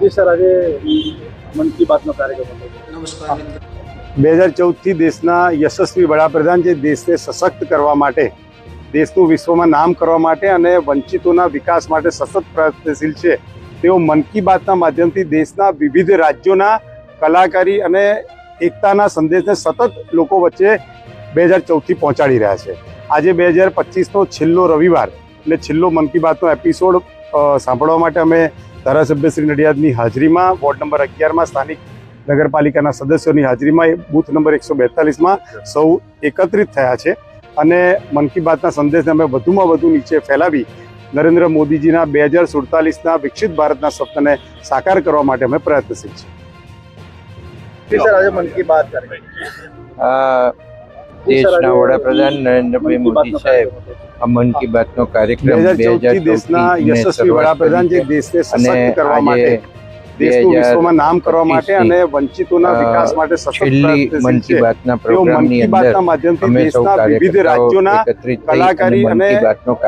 જી sir આજે મન કી બાતનો કાર્યક્રમ હતો. નમસ્કાર બે હજાર ચૌદથી દેશના યશસ્વી વડાપ્રધાન જે દેશને સશક્ત કરવા માટે દેશનું વિશ્વમાં નામ કરવા માટે અને વંચિતોના વિકાસ માટે સતત પ્રયત્નશીલ છે તેઓ મન કી બાતના માધ્યમથી દેશના વિવિધ રાજ્યોના કલાકારી અને એકતાના સંદેશને સતત લોકો વચ્ચે બે હજાર ચૌદથી પહોંચાડી રહ્યા છે. આજે બે હજાર પચીસનો છેલ્લો રવિવાર એટલે છેલ્લો મન કી બાતનો એપિસોડ સાંભળવા માટે અમે ધારાસભ્ય શ્રી નડિયાદની હાજરીમાં વોર્ડ નંબર અગિયારમાં સ્થાનિક નગરપાલિકાના સદસ્યોની હાજરીમાં એ બૂથ નંબર એકસો બેતાલીસમાં સૌ એકત્રિત થયા છે. અને મન કી બાતના સંદેશને અમે વધુમાં વધુ નીચે ફેલાવી નરેન્દ્ર મોદીજીના બે હજાર સુડતાલીસના વિકસિત ભારતના સપનાને સાકાર કરવા માટે અમે પ્રયત્નશીલ છીએ. સર આજે મન કી બાત દેશના વડાપ્રધાન નરેન્દ્રભાઈ મોદી સાહેબ આ મન કી બાતનો કાર્યક્રમ બે હજાર દેશના યશસ્વી વડાપ્રધાન જે દેશને સશક્ત કરવા માટે દેશનું વિશ્વમાં નામ કરવા માટે અને વંચિતોના વિકાસ માટે સતત મન કી બાતના પ્રોગ્રામની અંદર માધ્યમથી દેશના વિવિધ રાજ્યોના કલાકારી અને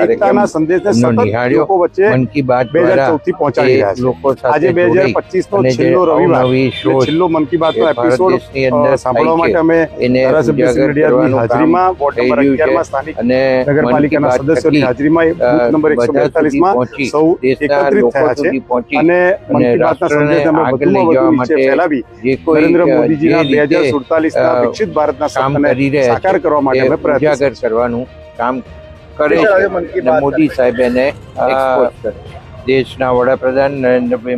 એકતાના સંદેશને સતત લોકો વચ્ચે મન કી બાત દ્વારા ચૌદથી પહોંચાડી રહ્યા છે. આજે બે હજાર પચીસ નો છેલ્લો રવિવાર છેલ્લો મન કી એપિસોડ સાંભળવા માટે અમે ધારાસભ્ય હાજરીમાં વોર્ડ નંબર અગિયારમાં સ્થાનિક નગરપાલિકાના સદસ્યોની હાજરીમાં બૂથ નંબર એકસો બેતાલીસમાં સૌ એકત્રિત થયા છે અને મન કી બાતના ફેલાવી નરેન્દ્ર મોદીજીના બે હજાર રીતે સુડતાલીસના વિકસિત ભારતના કામ સપનાને કરી સાકાર કરવા માટે અમે પ્રયત્ન કરવાનું કામ કરે મોદી સાહેબ એને દેશના વડાપ્રધાન નરેન્દ્રભાઈ